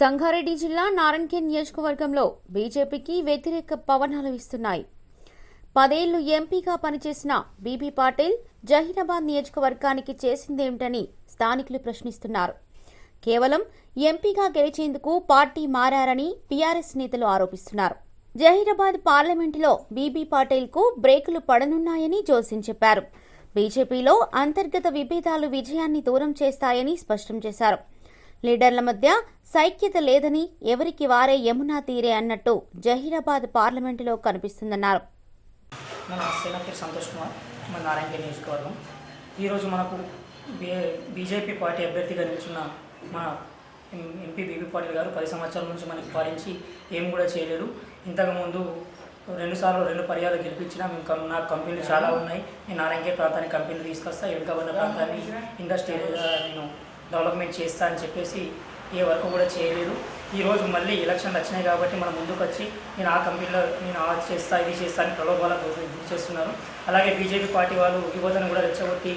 సంగారెడ్డి జిల్లా నారాయణఖేడ్ నియోజకవర్గంలో బీజేపీకి వ్యతిరేక పవనాలు వీస్తున్నాయి. పదేళ్ళు ఎంపీగా పనిచేసిన బీబీ పాటిల్ జహీరాబాద్ నియోజకవర్గానికి చేసిందేమిటని స్థానికులు ప్రశ్నిస్తున్నారు. కేవలం ఎంపీగా గెలిచేందుకు పార్టీ మారారని టీఆర్ఎస్ నేతలు ఆరోపిస్తున్నారు. జహీరాబాద్ పార్లమెంటులో బీబీ పాటిల్కు బ్రేకులు పడనున్నాయని జోసిన్ చెప్పారు. బీజేపీలో అంతర్గత విభేదాలు విజయాన్ని దూరం చేస్తాయని స్పష్టం చేశారు. లీడర్ల మధ్య సైక్యత లేదని ఎవరికి వారే యమునా తీరే అన్నట్టు జహీరాబాద్ పార్లమెంటులో కనిపిస్తుందన్నారు. మన సేన పేరు సంతోష్ కుమార్ మన నారాయణ నియోజకవర్గం. ఈరోజు మనకు బీజేపీ పార్టీ అభ్యర్థిగా నిల్చున్న మన ఎంపీ బీబీ పాటిల్ గారు పది సంవత్సరాల నుంచి మనకి పాలించి ఏం కూడా చేయలేదు ఇంతకుముందు రెండుసార్లు రెండు పర్యాలు గెలిపించిన మేము నాకు కంపెనీలు చాలా ఉన్నాయి. నేను నారాయణగిరి ప్రాంతానికి కంపెనీలు తీసుకొస్తా వెనుకబడిన ప్రాంతాన్ని ఇండస్ట్రీ నేను డెవలప్మెంట్ చేస్తా అని చెప్పేసి ఏ వర్క్ కూడా చేయలేదు. ఈరోజు మళ్ళీ ఎలక్షన్లు వచ్చినాయి కాబట్టి మనం ముందుకు వచ్చి నేను ఆ కంపెనీలో నేను ఆ చేస్తా ఇది చేస్తా అని ప్రలోభాలకు చేస్తున్నారు. అలాగే బీజేపీ పార్టీ వాళ్ళు యువతను కూడా రెచ్చగొట్టి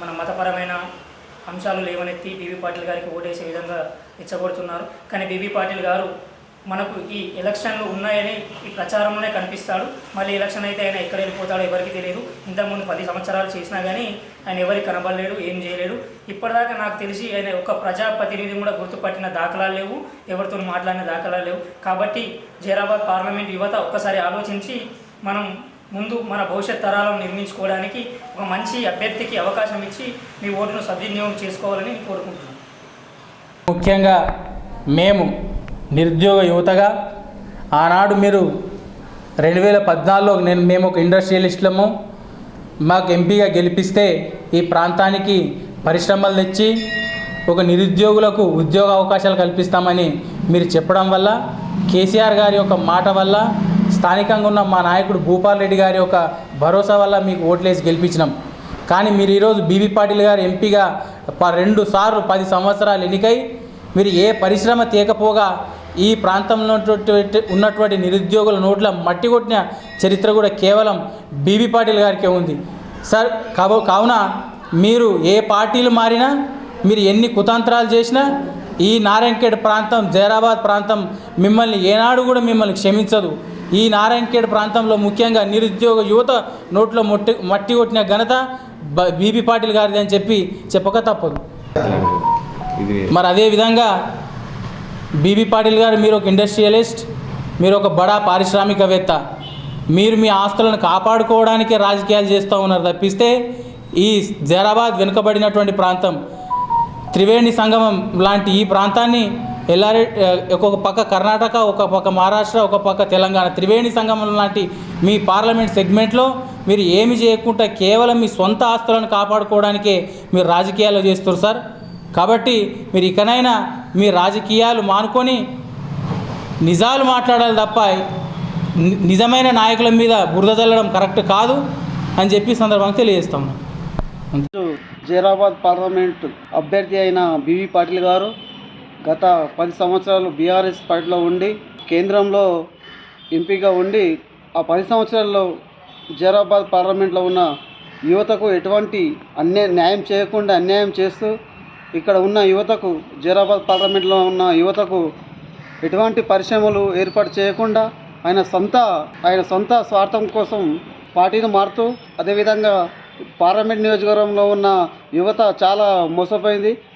మన మతపరమైన అంశాలు లేవనెత్తి బీబీ పాటిల్ గారికి ఓటేసే విధంగా రెచ్చగొడుతున్నారు. కానీ బీబీ పాటిల్ గారు మనకు ఈ ఎలక్షన్లు ఉన్నాయని ఈ ప్రచారంలోనే కనిపిస్తాడు. మళ్ళీ ఎలక్షన్ అయితే ఆయన ఎక్కడ వెళ్ళిపోతాడో ఎవరికి తెలియదు. ఇంతకుముందు పది సంవత్సరాలు చేసినా కానీ ఆయన ఎవరికి కనబడలేడు ఏం చేయలేడు. ఇప్పటిదాకా నాకు తెలిసి ఆయన ఒక ప్రజాప్రతినిధి కూడా గుర్తుపట్టిన దాఖలాలు లేవు. ఎవరితో మాట్లాడిన దాఖలాలు లేవు. కాబట్టి జైరాబాద్ పార్లమెంట్ యువత ఒక్కసారి ఆలోచించి మనం ముందు మన భవిష్యత్ తరాలను నిర్మించుకోవడానికి ఒక మంచి అభ్యర్థికి అవకాశం ఇచ్చి మీ ఓటును సద్వినియోగం చేసుకోవాలని కోరుకుంటున్నాను. ముఖ్యంగా మేము నిరుద్యోగ యువతగా ఆనాడు మీరు రెండు వేల పద్నాలుగులో నేను మేము ఒక ఇండస్ట్రియలిస్టులము. మాకు ఎంపీగా గెలిపిస్తే ఈ ప్రాంతానికి పరిశ్రమలు తెచ్చి ఒక నిరుద్యోగులకు ఉద్యోగ అవకాశాలు కల్పిస్తామని మీరు చెప్పడం వల్ల కేసీఆర్ గారి యొక్క మాట వల్ల స్థానికంగా ఉన్న మా నాయకుడు భూపాల్ రెడ్డి గారి యొక్క భరోసా వల్ల మీకు ఓట్లేసి గెలిపించినాం. కానీ మీరు ఈరోజు బీబీ పాటిల్ గారు ఎంపీగా ప- రెండు సార్లు పది సంవత్సరాలు ఎన్నికై మీరు ఏ పరిశ్రమ తీయకపోగా ఈ ప్రాంతంలో ఉన్నటువంటి- నిరుద్యోగుల నోట్ల మట్టి కొట్టిన చరిత్ర కూడా కేవలం బీబీ పాటిల్ గారికే ఉంది. సార్ కాబో కావున మీరు ఏ పార్టీలు మారినా మీరు ఎన్ని కుతంత్రాలు చేసినా ఈ నారాయణఖేడ్ ప్రాంతం జైరాబాద్ ప్రాంతం మిమ్మల్ని ఏనాడు కూడా మిమ్మల్ని క్షమించదు. ఈ నారాయణఖేడ్ ప్రాంతంలో ముఖ్యంగా నిరుద్యోగ యువత నోట్లో మొట్టి మట్టి కొట్టిన ఘనత బీబీ పాటిల్ గారిది అని చెప్పి చెప్పక తప్పదు. మరి అదే విధంగా బీబీ పాటిల్ గారు మీరు ఒక ఇండస్ట్రియలిస్ట్ మీరు ఒక బడా పారిశ్రామికవేత్త. మీరు మీ ఆస్తులను కాపాడుకోవడానికి రాజకీయాలు చేస్తూ ఉన్నారు తప్పిస్తే ఈ జైరాబాద్ వెనుకబడినటువంటి ప్రాంతం త్రివేణి సంగమం లాంటి ఈ ప్రాంతాన్ని ఎల్లారె ఒక్కొక్క పక్క కర్ణాటక ఒక పక్క మహారాష్ట్ర ఒక పక్క తెలంగాణ త్రివేణి సంగమం లాంటి మీ పార్లమెంట్ సెగ్మెంట్లో మీరు ఏమి చేయకుండా కేవలం మీ సొంత ఆస్తులను కాపాడుకోవడానికే మీరు రాజకీయాలు చేస్తారు సార్. కాబట్టి మీరు ఇకనైనా మీ రాజకీయాలు మానుకొని నిజాలు మాట్లాడాలి తప్ప నిజమైన నాయకుల మీద బురద చల్లడం కరెక్ట్ కాదు అని చెప్పి సందర్భంగా తెలియజేస్తాం. జైరాబాద్ పార్లమెంట్ అభ్యర్థి అయిన బివి పాటిల్ గారు గత పది సంవత్సరాలు బీఆర్ఎస్ పార్టీలో ఉండి కేంద్రంలో ఎంపీగా ఉండి ఆ పది సంవత్సరాల్లో జైరాబాద్ పార్లమెంట్లో ఉన్న యువతకు ఎటువంటి అన్యాయ న్యాయం చేయకుండా అన్యాయం చేస్తూ ఇక్కడ ఉన్న యువతకు జీరాబాద్ పార్లమెంట్లో ఉన్న యువతకు ఎటువంటి పరిశ్రమలు ఏర్పాటు చేయకుండా ఆయన సొంత ఆయన సొంత స్వార్థం కోసం పార్టీని మారుతూ అదేవిధంగా పార్లమెంట్ నియోజకవర్గంలో ఉన్న యువత చాలా మోసపోయింది.